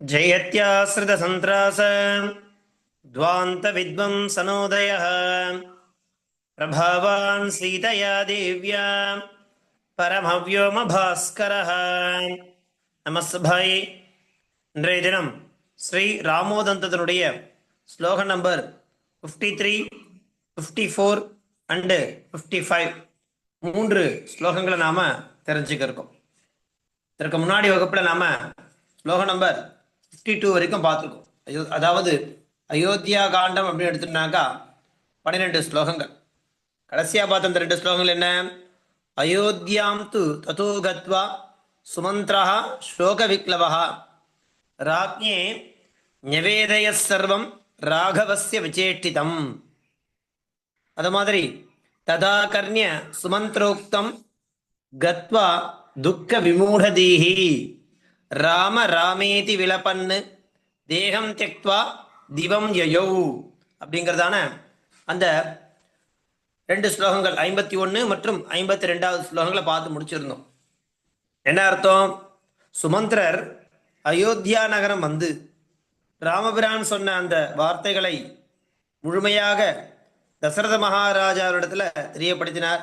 जयत्याश्रितसन्त्रास द्वान्तविद्वंसनोदयः प्रभावान् सीतया देव्या பரமவ்யோமபாஸ்கரः நமஸ்பாய் இன்றைய தினம் ஸ்ரீ ராமோதந்தத்தினுடைய ஸ்லோக number fifty three fifty four and fifty five மூன்று ஸ்லோகங்களை நாம் தெரிஞ்சுக்க இருக்கோம் இதற்கு முன்னாடி வகுப்பில் நாம் ஸ்லோக நம்பர் சிக்ஸ்டி டூ வரைக்கும் பார்த்துருக்கோம். அயோ அதாவது அயோத்தியா காண்டம் அப்படின்னு எடுத்துனாக்கா பன்னிரெண்டு ஸ்லோகங்கள். கடைசியாக பார்த்த அந்த ரெண்டு ஸ்லோகங்கள் என்ன? அயோத்தியாம் து ததோ கத்வா சுமந்திரா ஸ்லோக விக்லவா ராஜ்ஞே நிவேதய சர்வம் ராகவசிய விசேஷ்டிதம் அது மாதிரி ததா கர்ணிய சுமந்திரோக்தம் கத்வா துக்க விமூடதீஹி ராம ராமேதி விளப்பன்னு தேகம் தெக்வா திவம் யயௌ அப்படிங்கிறதான அந்த ரெண்டு ஸ்லோகங்கள் ஐம்பத்தி ஒன்று மற்றும் ஐம்பத்தி ரெண்டாவது ஸ்லோகங்களை பார்த்து முடிச்சிருந்தோம். என்ன அர்த்தம்? சுமந்திரர் அயோத்தியா நகரம் வந்து ராமபிரான் சொன்ன அந்த வார்த்தைகளை முழுமையாக தசரத மகாராஜாவிடத்துல தெரியப்படுத்தினார்.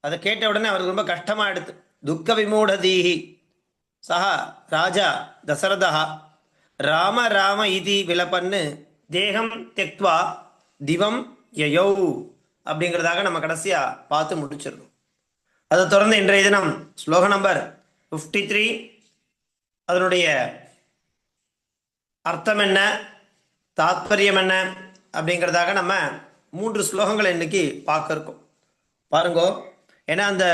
அதை கேட்ட உடனே அவருக்கு ரொம்ப கஷ்டமா எடுத்து துக்க விமூடதீகி சஹ ராஜா தசரதா ராம ராம இதி விலப்பன்னு தேகம் தெக்வா திவம் யயோ அப்படிங்கிறதாக நம்ம கடைசியா பார்த்து முடிச்சிடணும். அதை தொடர்ந்து இன்றைய தினம் ஸ்லோக நம்பர் ஃபிஃப்டி த்ரீ அதனுடைய அர்த்தம் என்ன தாத்பரியம் என்ன அப்படிங்கிறதாக நம்ம மூன்று ஸ்லோகங்கள் இன்னைக்கு பார்க்க இருக்கோம். பாருங்கோ ஏன்னா அந்த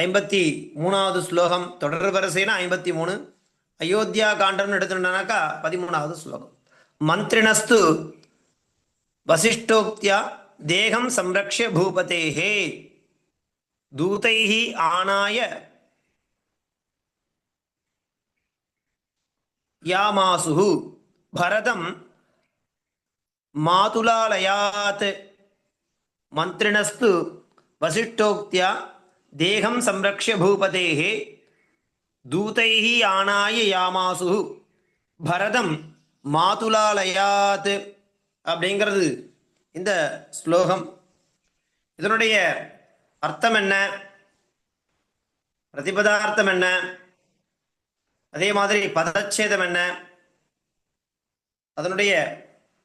ஐம்பத்தி மூணாவது ஸ்லோகம் தொடர் வரிசைனா ஐம்பத்தி மூணு. அயோத்தியா காண்டம்னு எடுத்துட்டோம்னாக்கா பதிமூணாவது ஸ்லோகம். மந்திரினஸ்து வசிஷ்டோக்தியா தேகம் சம்ரக்ஷ பூபதேஹே. தூதைஹி ஆனாய யாமாசுஹு பரதம் மாதுலாலயாத். மந்திரினஸ்து வசிஷ்டோக்தியா தேகம் சம்ரக்ஷ பூபதேகே. தூதைஹி ஆனாய யாமாசு பரதம் மாதுலாலயாத் அப்படிங்கிறது இந்த ஸ்லோகம். இதனுடைய அர்த்தம் என்ன? பிரதிபதார்த்தம் என்ன? அதே மாதிரி பதச்சேதம் என்ன? அதனுடைய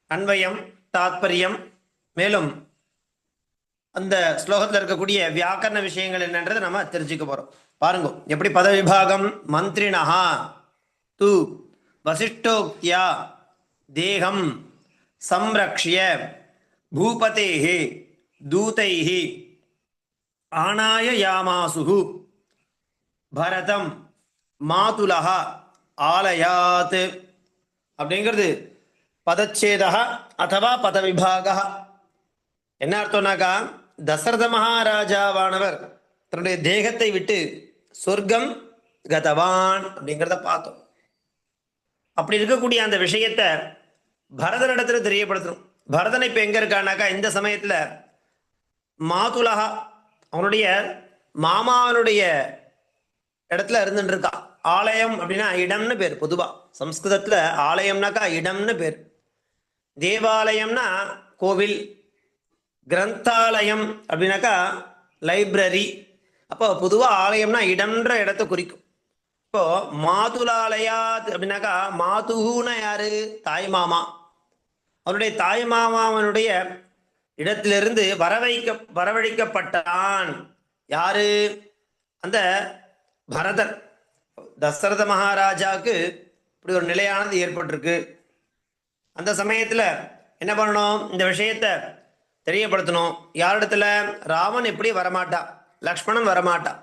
அன்வயம் தாத்பரியம் மேலும் அந்த ஸ்லோகத்தில் இருக்கக்கூடிய வியாக்கரண விஷயங்கள் என்னன்றதை நம்ம தெரிஞ்சுக்க போகிறோம் பாருங்க எப்படி பதவிபாகம் மந்திரினஹா து வசிஷ்டோக்தியா தேகம் சம்ரக்ஷிய பூபதேஹே தூதைஹி ஆனாய யாமாசுகு பரதம் மாதுலஹா ஆலயாத் அப்படிங்கிறது பதச்சேதா அதுவா பதவிபாக என்ன அர்த்தம்னாக்கா தசரத மகாராஜாவானவர் தன்னுடைய தேகத்தை விட்டு சொர்க்கம் கதவான் அப்படிங்கிறத பார்த்தோம். அப்படி இருக்கக்கூடிய அந்த விஷயத்த பரதனிடத்துல தெரியப்படுத்தணும். பரதன் இப்ப எங்க இருக்கானாக்கா இந்த சமயத்துல மாதுலகா அவனுடைய மாமாவனுடைய இடத்துல இருந்துட்டு இருக்கான் ஆலயம் அப்படின்னா இடம்னு பேர் பொதுவா. சம்ஸ்கிருதத்துல ஆலயம்னாக்கா இடம்னு பேர். தேவாலயம்னா கோவில் கிரந்தாலயம் அப்படின்னாக்கா லைப்ரரி அப்போ பொதுவாக ஆலயம்னா இடம்ன்ற இடத்த குறிக்கும். இப்போ மாதுலாலயாத் அப்படின்னாக்கா மாதுகுன்னா யாரு? தாய் மாமா. அவனுடைய தாய் மாமாவனுடைய இடத்திலிருந்து வரவைக்க வரவழைக்கப்பட்டான். யாரு? அந்த பரதர். தசரத மகாராஜாவுக்கு இப்படி ஒரு நிலையானது ஏற்பட்டிருக்கு. அந்த சமயத்துல என்ன பண்ணணும்? இந்த விஷயத்தை தெரியப்படுத்தணும். யாரிடத்துல? ராமன் எப்படி வரமாட்டான் லக்ஷ்மணன் வரமாட்டான்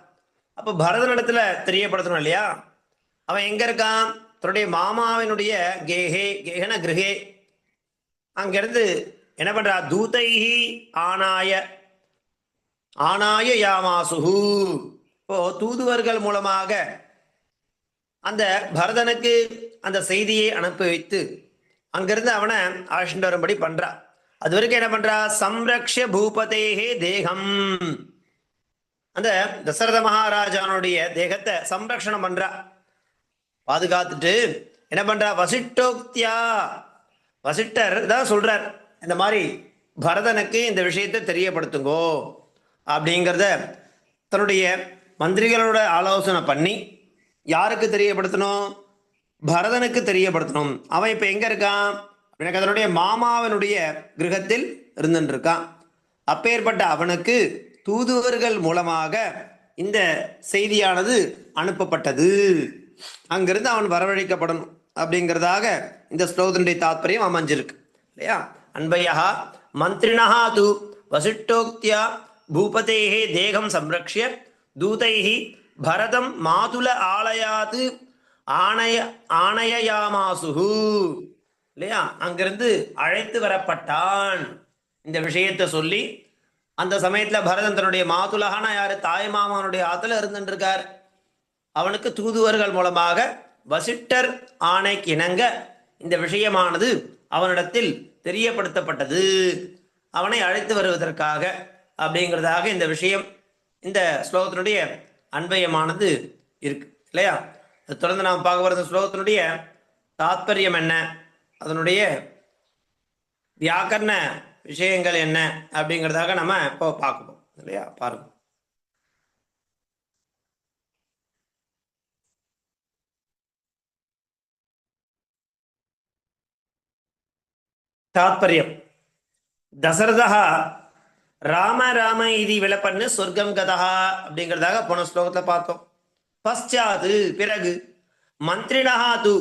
அப்போ பரதனிடத்துல தெரியப்படுத்தணும் இல்லையா? அவன் எங்க இருக்கான்? தன்னுடைய மாமாவினுடைய கேஹே கேகன கிரகே. அங்கிருந்து என்ன பண்றா? தூதைஹி ஆனாய ஆனாய யாமாசுஹு. இப்போ தூதுவர்கள் மூலமாக அந்த பரதனுக்கு அந்த செய்தியை அனுப்பி வைத்து அங்கிருந்து அவனை அழைச்சிட்டு வரும்படி பண்றான் அது வரைக்கும் என்ன பண்றா? சம்ரக்ஷ பூபதேகே தேகம். அந்த தசரத மகாராஜானுடைய தேகத்தை சம்ரக்ஷணம் பண்றா. பாதுகாத்துட்டு என்ன பண்றா? வசிட்டோக்தியா வசிட்டர் தான் சொல்றார் இந்த மாதிரி பரதனுக்கு இந்த விஷயத்தை தெரியப்படுத்துங்கோ அப்படிங்கிறத தன்னுடைய மந்திரிகளோட ஆலோசனை பண்ணி யாருக்கு தெரியப்படுத்தணும்? பரதனுக்கு தெரியப்படுத்தணும். அவன் இப்போ எங்க இருக்கான்? எனக்கு அதனுடைய மாமாவனுடைய கிரகத்தில் இருந்துருக்கான் இருக்கான் அப்பேற்பட்ட அவனுக்கு தூதுவர்கள் மூலமாக இந்த செய்தியானது அனுப்பப்பட்டது. அங்கிருந்து அவன் வரவழைக்கப்படணும் அப்படிங்கிறதாக இந்த ஸ்லோகத்தினுடைய தாத்பரியம் அமைஞ்சிருக்கு இல்லையா? அன்பையா மந்திரிணா தூ வசிட்டோக்தியா பூபதேகே தேகம் சம்ரக்ஷ்ய தூதைஹி பரதம் மாதுல ஆலயாத்து ஆணைய ஆணையாமாசு இல்லையா? அங்கிருந்து அழைத்து வரப்பட்டான். இந்த விஷயத்தை சொல்லி அந்த சமயத்துல பரதன் தன்னுடைய மாதுலகான யாரு? தாய் மாமனுடைய ஆத்துல இருந்துருக்கார் அவனுக்கு தூதுவர்கள் மூலமாக வசிட்டர் ஆணைக்கு இணங்க இந்த விஷயமானது அவனிடத்தில் தெரியப்படுத்தப்பட்டது. அவனை அழைத்து வருவதற்காக அப்படிங்கிறதாக இந்த விஷயம் இந்த ஸ்லோகத்தினுடைய அன்பயமானது இருக்கு இல்லையா? தொடர்ந்து நாம் பார்க்க போகிற ஸ்லோகத்தினுடைய தாத்பரியம் என்ன? அதனுடைய வியாக்கரண விஷயங்கள் என்ன அப்படிங்கிறதாக நம்ம இப்போ பார்க்கணும் இல்லையா? பாருங்க. தாத்பரியம். தசரதா ராம ராம இது விளப்பண்ணு சொர்க்கம் கதா அப்படிங்கிறதாக போன ஸ்லோகத்தில் பார்த்தோம். பஸ்டாது பிறகு மந்திரிணா து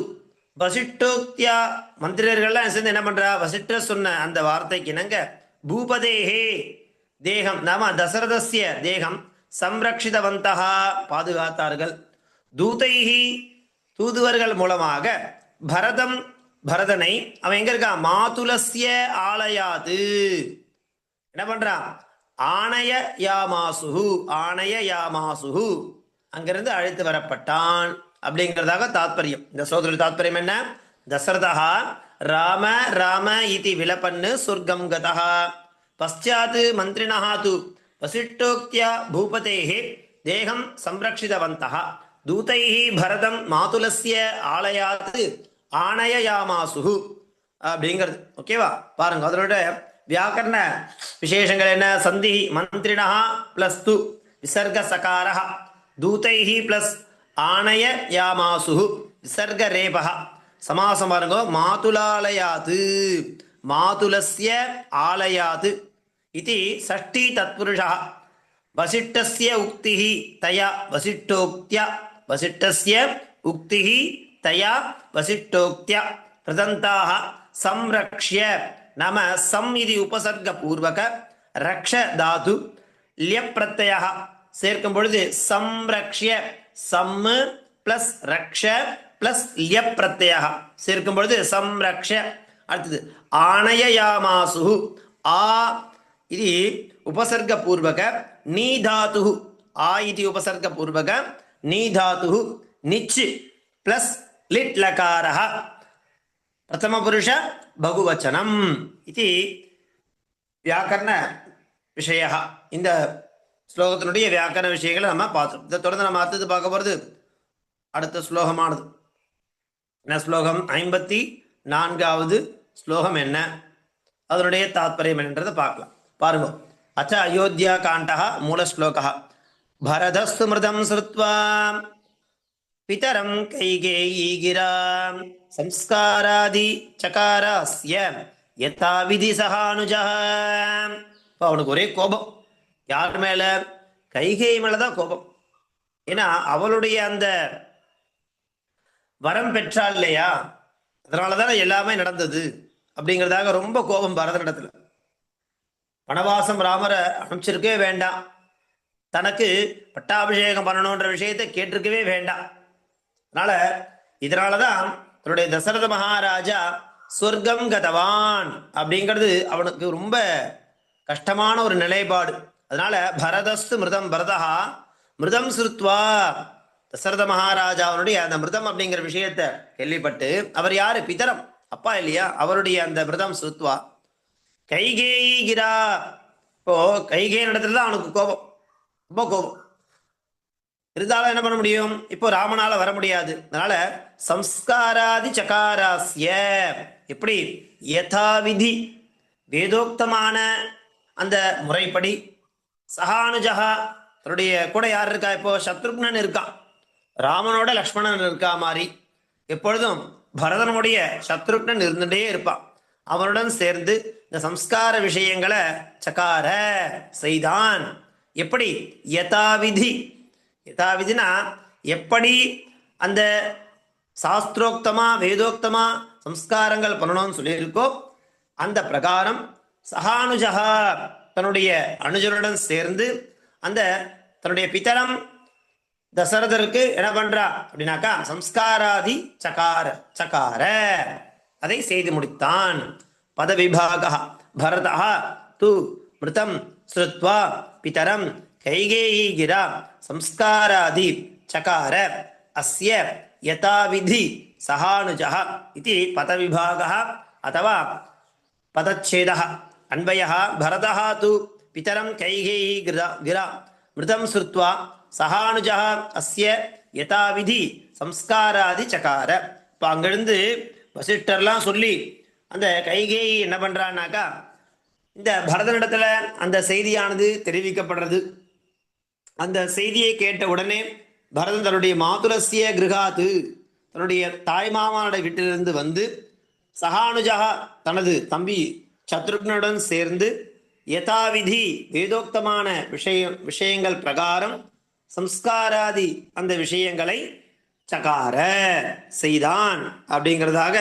வசிட்டோக்தியா மந்திரர்கள்லாம் சேர்ந்து என்ன பண்றா? வசிட்ட சொன்ன அந்த வார்த்தைக்கு இணங்க பூபதேகே தேகம். நாம தசரதஸ்ய தேகம் சம்ரக்ஷிதவந்தா பாதுகாத்தார்கள். தூதைகி தூதுவர்கள் மூலமாக பரதம் பரதனை அவன் எங்க இருக்கான்? மாதுலசிய ஆலயாது. என்ன பண்றான்? ஆணைய யாமாசுகு ஆணைய யாமாசுகு அங்கிருந்து அழைத்து வரப்பட்டான். அப்படிங்கிறதாக தாத்பரியம். இந்த சோதரி தாத்பரியம் என்ன? தசரதா ராம ராம இதி விலப்பன்னு சொர்க்கம் கதா பశ్చాத் மந்திரிணா து வசிஷ்டோக்தியா பூபதேஹே தேகம் சம்ரக்ஷிதவந்தா தூதைஹி பரதம் மாதுலசிய ஆலயாத்து ஆணையாமாசு அப்படிங்கிறது. ஓகேவா பாருங்க அதனோட வியாக்கரண விசேஷங்கள் என்ன? சந்தி மந்திரிணா பிளஸ் து விசர்க சகாரः தூதைஹி பிளஸ் ஆணையாமாசு விசர்க ரேபக சமாசம் பாருங்க. மாதுலாலயாது. மாதுலஸ்ய ஆலயாது. இது ஷஷ்டி தத்புருஷா. வசிட்டஸ்ய உக்தி தயா வசிட்டோக்தியா வசிட்டஸ்ய உக்தி தயா வசிட்டோக்தியா பிரதந்தாக சம்ரக்ஷ்ய. நம சம் இது உபசர்க பூர்வக ரக்ஷ தாது. லியப்பிரத்தயா சேர்க்கும் பொழுது சம்ரக்ஷ்ய. சம் பிளஸ் ரக்ஷ பிளஸ் லியப் பிரத்யய சேர்க்கும் பொழுது சம்ரக்ஷ அடுத்தது ஆணையயாமாசு ஆ இது உபசர்கபூர்வக நீ தாத்து ஆ இது உபசர்கபூர்வக நீ தாத்து நிச்சு பிளஸ் லிட் லகாரः பிரதமபுருஷ பகுவச்சனம். இது வியாக்கரண விஷய இந்த ஸ்லோகத்தினுடைய வியாக்கரண விஷயங்களை நம்ம பார்த்தோம் இதை தொடர்ந்து நம்ம அடுத்தது பார்க்க போகிறது அடுத்த ஸ்லோகமானது. என்ன ஸ்லோகம்? ஐம்பத்தி நான்காவது ஸ்லோகம் என்ன? அதனுடைய தாத்பரியம் என்னன்றதை பார்க்கலாம். பாருங்க. அச்ச அயோத்தியா காண்டா மூல ஸ்லோகா பரதஸ்மிருதம் ஸ்ருத்வா. பிதரம் கைகேயி கிரா சம்ஸ்காராதி சகாராஸ்ய. யதா விதி சகானுஜா இப்போ அவனுக்கு ஒரே கோபம். யார் மேல? கைகேயி மேலதான் கோபம். ஏன்னா அவளுடைய அந்த வரம் பெற்றாள் இல்லையா? அதனாலதானே எல்லாமே நடந்தது அப்படிங்கிறதாக ரொம்ப கோபம் பரதனிடத்துல வனவாசம் ராமரை அனுப்பிச்சிருக்கவே வேண்டாம். தனக்கு பட்டாபிஷேகம் பண்ணணுன்ற விஷயத்தை கேட்டிருக்கவே வேண்டாம். அதனால இதனாலதான் தன்னுடைய தசரத மகாராஜா சொர்க்கம் கதவான் அப்படிங்கிறது அவனுக்கு ரொம்ப கஷ்டமான ஒரு நிலைப்பாடு. அதனால பரதஸ்து மிருதம் பரதா மிருதம் சுருத்வா தசரத மகாராஜாவனுடைய அந்த மிருதம் அப்படிங்கிற விஷயத்தை கேள்விப்பட்டு அவர் யாரு? பிதரம். அப்பா இல்லையா? அவருடைய அந்த மிருதம் சுத்துவா கைகேயி இப்போ கைகே இடத்துல தான் அவனுக்கு கோபம். ரொம்ப கோபம். இருந்தாலும் என்ன பண்ண முடியும்? இப்போ ராமனால வர முடியாது. அதனால சம்ஸ்காராதி சகாராஸ்ய. எப்படி? யதாவிதி. வேதோக்தமான அந்த முறைப்படி சகானுஜகா தன்னுடைய கூட யார் இருக்கா? இப்போ சத்ருக்னன் இருக்கான். ராமனோட லக்ஷ்மணன் இருக்கா மாதிரி எப்பொழுதும் பரதனுடைய சத்ருக்னன் இருந்துட்டே இருப்பான். அவனுடன் சேர்ந்து இந்த சம்ஸ்கார விஷயங்களை சகார செய்தான். எப்படி? யதாவிதி. யதாவிதினா எப்படி அந்த சாஸ்திரோக்தமா வேதோக்தமா சம்ஸ்காரங்கள் பண்ணணும்னு சொல்லியிருக்கோ அந்த பிரகாரம் சகானுஜகா தன்னுடைய அனுஜனுடன் சேர்ந்து அந்த தன்னுடைய பித்தரம் தசரதருக்கு என்ன பண்றா? அப்படின்னாக்கா சம்ஸ்காராதி சகார சகார. அதை செய்து முடித்தான். பதவிபாக பரதா து மிருதம் ஸ்ருத்வா பிதரம் கைகேயி கிரா சம்ஸ்காராதி சகார அஸ்ய யதாவிதி சகானுஜ இது பதவிபாக அதவா பதச்சேத அன்வய பரதா து பிதரம் கைகேயி கிரா கிரா மிருதம் ஸ்ருத்வா சகானுஜா அஸ்ய யதாவிதி சம்ஸ்காராதி சகார. இப்போ அங்கிருந்து வசிஷ்டர்லாம் சொல்லி அந்த கைகேயி என்ன பண்ணுறான்னாக்கா இந்த பரதனிடத்தில் அந்த செய்தியானது தெரிவிக்கப்படுறது. அந்த செய்தியை கேட்ட உடனே பரதன் தன்னுடைய மாதுரஸ்ய கிருகாத்து தன்னுடைய தாய்மாமனுடைய வீட்டிலிருந்து வந்து சகானுஜா தனது தம்பி சத்ருக்னுடன் சேர்ந்து யதாவிதி வேதோக்தமான விஷயம் விஷயங்கள் பிரகாரம் சம்ஸ்காராதி அந்த விஷயங்களை சகார செய்தான் அப்படிங்கிறதாக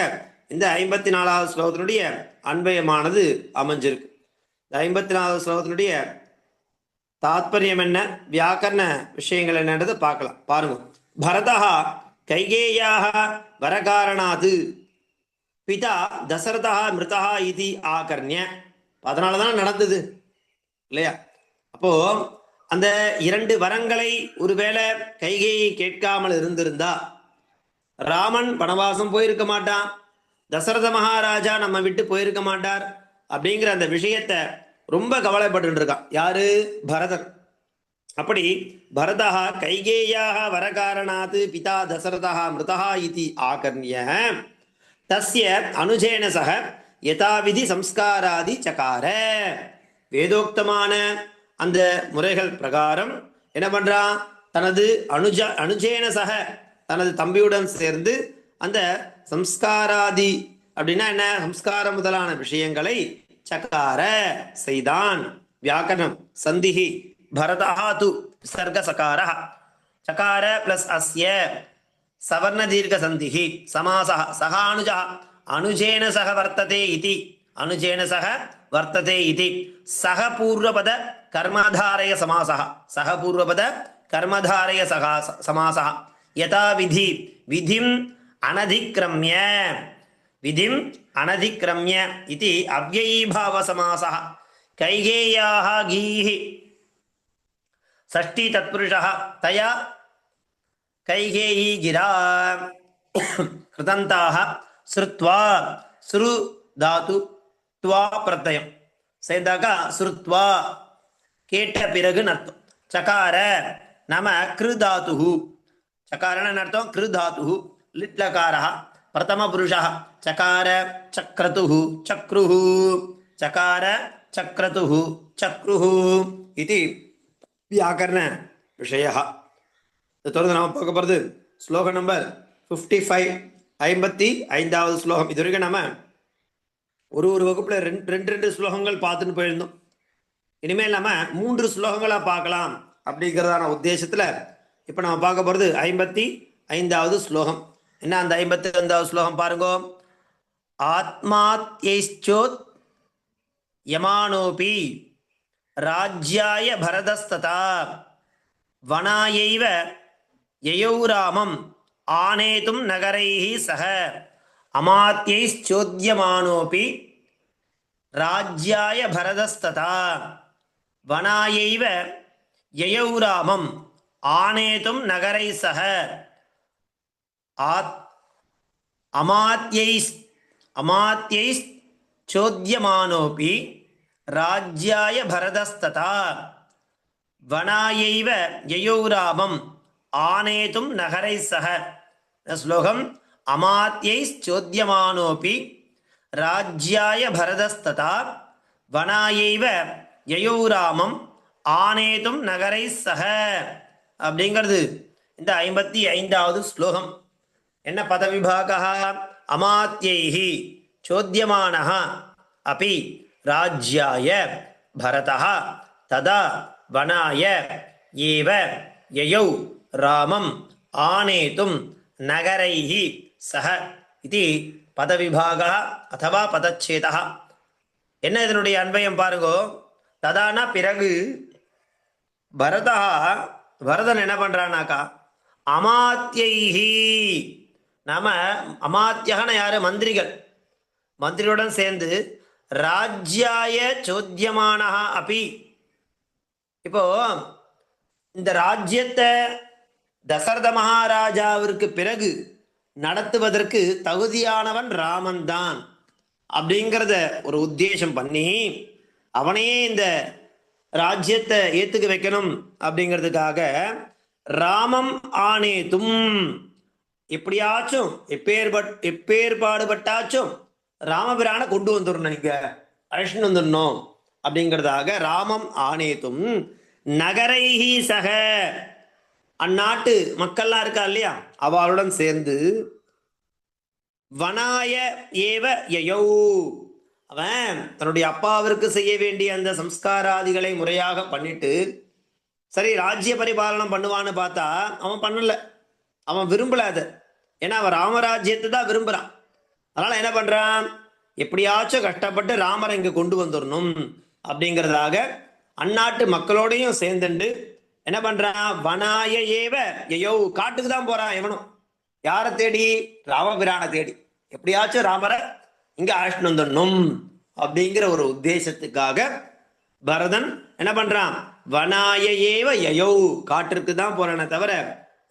இந்த ஐம்பத்தி நாலாவது ஸ்லோகத்தினுடைய அன்பயமானது அமைஞ்சிருக்கு. இந்த ஐம்பத்தி நாலாவது ஸ்லோகத்தினுடைய தாத்பரியம் என்ன வியாக்கரண விஷயங்கள் என்னன்றதை பார்க்கலாம். பாருங்க. பரதா கைகேயாக வரகாரணாது. பிதா தசரதா மிருதா இது ஆகர்ணிய. அதனால தான் நடந்தது இல்லையா? அப்போ அந்த இரண்டு வரங்களை ஒருவேளை கைகேயை கேட்காமல் இருந்திருந்தா ராமன் வனவாசம் போயிருக்க மாட்டான் தசரத மகாராஜா நம்ம விட்டு போயிருக்க மாட்டார் அப்படிங்கிற அந்த விஷயத்த ரொம்ப கவலைப்பட்டு இருக்கான். யாரு? பரதன். அப்படி பரதா கைகேயாக வரகாரணாத்து பிதா தசரதா மிருதா இது ஆகர்ணிய தஸ்ய அனுஜேன சக யதாவிதி சம்ஸ்காராதி சகார. வேதோக்தமான அந்த முறைகள் பிரகாரம் என்ன பண்றான் தனது அனுஜ அனுஜேன சக தனது தம்பியுடன் சேர்ந்து அந்த சம்ஸ்காராதி அப்படின்னா என்ன? சம்ஸ்காரம் முதலான விஷயங்களை சக்கார செய்தான். வியாக்கரணம் சந்திஹி பரதா து விசர்க சகார சகார பிளஸ் அஸ்ய சவர்ண தீர்க்க சந்திஹி சமாசः சக அனுஜா அனுஜேன சக வர்த்ததே இதி. அனுஜேன சக வர்த்ததே இது. சகபூர்வபத கர்மாதாரய சமாசா. சகபூர்வபத கர்மதாரய சகா சமாசா. யதா விதி. விதிம் அனதிக்கிரமிய விதிம் அனதிக்கிரமிய இது அவ்வயீபாவ சமாசா. கைகேயாக கீஹி. ஷஷ்டி தத்புருஷः. தயா கைகேயி கிரா கிருதந்தாக ஸ்ருத்வா ஸ்ரு தாத்து துவா பிரத்தயம் சேர்ந்தாக்கா சுருத்வா. கேட்ட பிறகு அர்த்தம். சகார நம கிருதாத்து சகாரன்னு அர்த்தம்? கிருதாத்து லிட்லகாரா பிரதம புருஷா சகார சக்ரது சக்ரு சகார சக்ரது சக்ரு இது வியாக்கரண விஷய தொடர்ந்து நாம பார்க்க போகிறது ஸ்லோகம் நம்பர் ஃபிஃப்டி ஃபைவ் ஐம்பத்தி ஐந்தாவது ஸ்லோகம். இது வரைக்கும் நம்ம ஒரு ஒரு வகுப்புல ரெண்டு ரெண்டு ரெண்டு ஸ்லோகங்கள் பார்த்துட்டு போயிருந்தோம். இனிமேல் நம்ம மூன்று ஸ்லோகங்களா பார்க்கலாம் அப்படிங்கிறதான உத்தேசத்துல இப்போ நம்ம பார்க்க போகிறது ஐம்பத்தி ஐந்தாவது ஸ்லோகம். என்ன அந்த ஐம்பத்தி ஐந்தாவது ஸ்லோகம் பாருங்க. ஆத்மாத்யைச்சோத் யமானோபி ராஜ்யாய பரதஸ்ததா வனாயைவ யயௌ ராமம் ஆனேதும் நகரைஹி சக. அமாத்யைச்சோத்யமானோபி ராஜ்யாய பரதஸ்ததா வனாயைவ யயௌ ராமம் ஆனேதும் நகரை சக ஆத் அமாத்யைஸ் அமாத்யைஸ் சோத்யமானோபி ராஜ்யாய பரதஸ்ததா வனாயைவ யயௌ ராமம் ஆனேதும் நகரை சக இந்த ஸ்லோகம் அமாத்தியை சோத்தியமானோபி ராஜ்யாய பரதஸ்ததா வனாயைவ யயோராமம் ஆனேதும் நகரை சக அப்படிங்கிறது இந்த ஐம்பத்தி ஐந்தாவது ஸ்லோகம் என்ன பதவிபாகா அமாத்தியைஹி சோத்தியமானः अपि राज्याय भरतः तदा वनाय एव ययौ रामम् आनेतुं नगरैः சஹ இது பதவிபாகா அத்தவா பதச்சேதா என்ன இதனுடைய அன்பயம் பாருங்கோ? ததானா பிறகு பரதா பரதன் என்ன பண்றானாக்கா? அமாத்தியைஹி நாம அமாத்தியகன யாரு? மந்திரிகள். மந்திரியுடன் சேர்ந்து ராஜ்யாய சோத்தியமான அப்பி இப்போ இந்த ராஜ்யத்தை தசரத மகாராஜாவிற்கு பிறகு நடத்துவதற்கு தகுதியானவன் ராமன் தான் அப்படிங்கிறத ஒரு உத்தேசம் பண்ணி அவனையே இந்த ராஜ்யத்தை ஏத்துக்க வைக்கணும் அப்படிங்கிறதுக்காக ராமம் ஆனேதும் எப்படியாச்சும் எப்பேற்பட் எப்பேற்பாடுபட்டாச்சும் ராமபிரானை கொண்டு வந்துடணும் நீங்க அழைச்சிட்டு வந்துடணும் அப்படிங்கிறதாக ராமம் ஆனேதும் நகரைஹி சக அந்நாட்டு மக்கள்லாம் இருக்கா இல்லையா? அவளுடன் சேர்ந்து வனாய ஏவ யயோ. அவன் தன்னுடைய அப்பாவிற்கு செய்ய வேண்டிய அந்த சம்ஸ்காராதிகளை முறையாக பண்ணிட்டு சரி ராஜ்ய பரிபாலனம் பண்ணுவான்னு பார்த்தா அவன் பண்ணல. அவன் விரும்பல அதை. ஏன்னா அவன் ராமராஜ்யத்தை தான் விரும்புறான். அதனால என்ன பண்றான்? எப்படியாச்சும் கஷ்டப்பட்டு ராமரை இங்க கொண்டு வந்துடணும் அப்படிங்கிறதாக அந்நாட்டு மக்களோடையும் சேர்ந்துண்டு என்ன பண்றான்? வனாய ஏவ ஐயோ காட்டுக்கு தான் போறான் எவனும். யாரை தேடி? ராமபிரானை தேடி. எப்படியாச்சும் ராமரை இங்க அழைச்சிட்டு வந்துடணும் அப்படிங்கிற ஒரு உத்தேசத்துக்காக பரதன் என்ன பண்றான்? வனாய ஏவ யயோ காட்டிற்கு தான் போறானே தவிர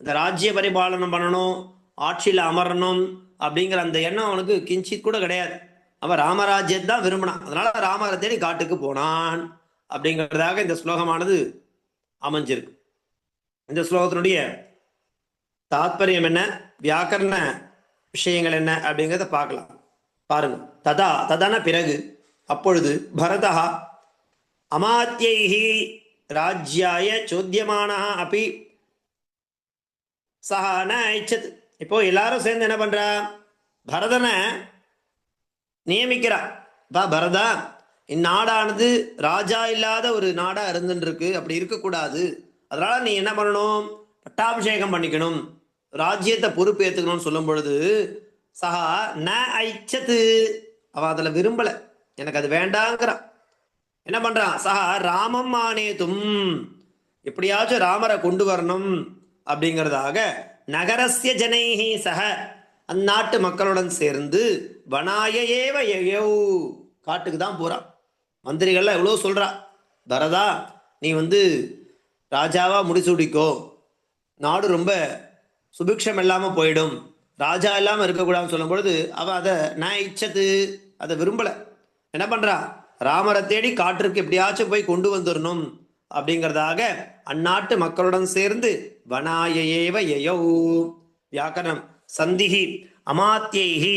இந்த ராஜ்ய பரிபாலனம் பண்ணணும் ஆட்சியில் அமரணும் அப்படிங்கிற அந்த எண்ணம் அவனுக்கு கிஞ்சித் கூட கிடையாது. அவன் ராமராஜ்யத்தை தான் விரும்பினான். அதனால ராமரை தேடி காட்டுக்கு போனான் அப்படிங்கிறதாக இந்த ஸ்லோகமானது அமைஞ்சிருக்கு. இந்த ஸ்லோகத்தினுடைய தாத்பரியம் என்ன? வியாக்கரண விஷயங்கள் என்ன அப்படிங்கிறத பார்க்கலாம். பாருங்க. ததா ததான பிறகு அப்பொழுது பரதா அமாத்தியைஹி ராஜ்யாய சோத்தியமான அப்படி சஹா ஐச்சது இப்போ எல்லாரும் சேர்ந்து என்ன பண்றா? பரதனை நியமிக்கிறா. பா பரதா இந்நாடானது ராஜா இல்லாத ஒரு நாடா இருந்துருக்கு அப்படி இருக்கக்கூடாது. அதனால நீ என்ன பண்ணணும்? பட்டாபிஷேகம் பண்ணிக்கணும். ராஜ்யத்தை பொறுப்பு ஏத்துக்கணும்னு சொல்லும் பொழுது சஹா ந ஐச்சத்து. அவன் அதுல விரும்பல. எனக்கு அது வேண்டாங்கிறான். என்ன பண்றான்? சஹா ராமம் ஆனேதும் எப்படியாச்சும் ராமரை கொண்டு வரணும் அப்படிங்கிறதாக நகரஸ்ய ஜனைஹி சக அந்நாட்டு மக்களுடன் சேர்ந்து வனாய ஏவ காட்டுக்கு தான் போறான். மந்திரிகள்லாம் எவ்வளோ சொல்கிறா பரதா நீ வந்து ராஜாவாக முடிசூடிக்கோ. நாடு ரொம்ப சுபிக்ஷம் இல்லாமல் போயிடும். ராஜா இல்லாமல் இருக்கக்கூடாதுன்னு சொல்லும் பொழுது அதை நான் இச்சது அதை விரும்பலை. என்ன பண்ணுறா ராமரை தேடி காட்டிற்கு எப்படியாச்சும் போய் கொண்டு வந்துடணும் அப்படிங்கிறதாக அந்நாட்டு மக்களுடன் சேர்ந்து வனாயேவ எயோ வியாக்கரணம். சந்திஹி அமாத்தியைஹி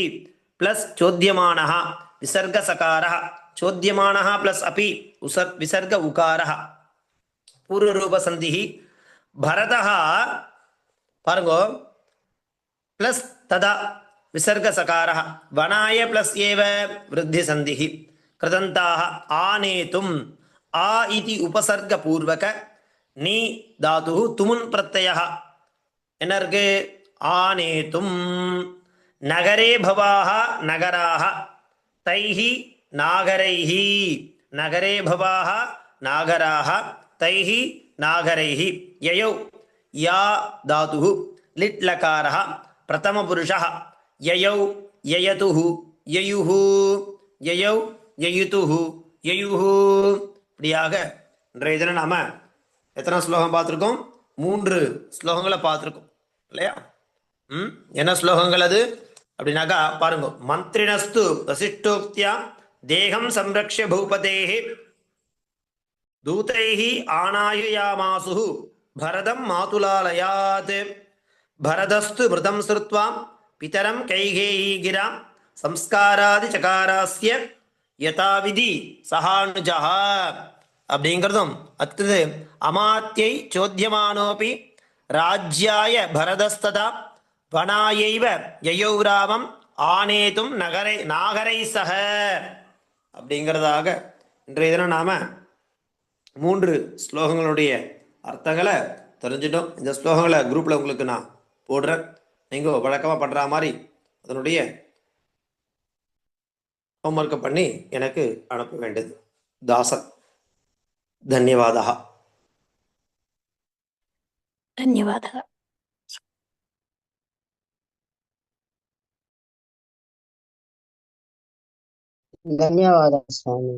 பிளஸ் சோத்தியமானஹா விசர்க சகாரः चोद्यमान प्लस अभी विसर्ग उकार। पूर्व रूप संधि भरत पारो प्लस तदा विसर्ग सकार वनाय प्लस एव वृद्धि संधि कृदंता आने तुम आ इति उपसर्ग पूर्वक नी धातु तुमुन प्रत्यय। एनर्गे आने तुम नगरे भवा नगरा तैही நாகரைஹி. நகரே பவாக நாகராக தைஹி நாகரைஹி. யயௌ யா தாதுः லிட் லகாரः பிரதமபுருஷः யயௌ யயது யயுஹு. யயௌ யயுது யயுஹு. இப்படியாக இன்றைய தினம் நாம எத்தனை ஸ்லோகம் பார்த்துருக்கோம்? மூன்று ஸ்லோகங்களை பார்த்துருக்கோம். இல்லையா? ம்? என்ன ஸ்லோகங்கள் அது? அப்படின்னாக்கா பாருங்க. மந்திரினஸ்து வசிஷ்டோக்தியா தேகம் சம்ரக்ஷ பூபதேஹி. தூதைஹி ஆனாயுயாமாசு பரதம் மாதுலாலயாத். பரதஸ்து மிருதம் ஸ்ருத்வா. பிதரம் கைகேயி கிராம். சம்ஸ்காராதி சகாராஸ்ய. யதாவிதி சஹானுஜா அப்படிங்கிறதும் அடுத்தது அமாத்தியை சோத்தியமானோபி ராஜ்யாய பரதஸ்ததா. வனாயைவ யயௌராமம். ஆனேதும் நகரை நாகரை சக. அப்படிங்கிறதாக இன்றைய தினம் நாம் மூன்று ஸ்லோகங்களுடைய அர்த்தங்களை தெரிஞ்சிட்டோம். இந்த ஸ்லோகங்களை குரூப்பில் உங்களுக்கு நான் போடுறேன். நீங்கள் வழக்கமாக பண்ணுற மாதிரி அதனுடைய ஹோம்ஒர்க்கை பண்ணி எனக்கு அனுப்ப வேண்டியது. தாசன் தன்யவாதா தன்யவாதா ధన్యవాదాలు స్వామి.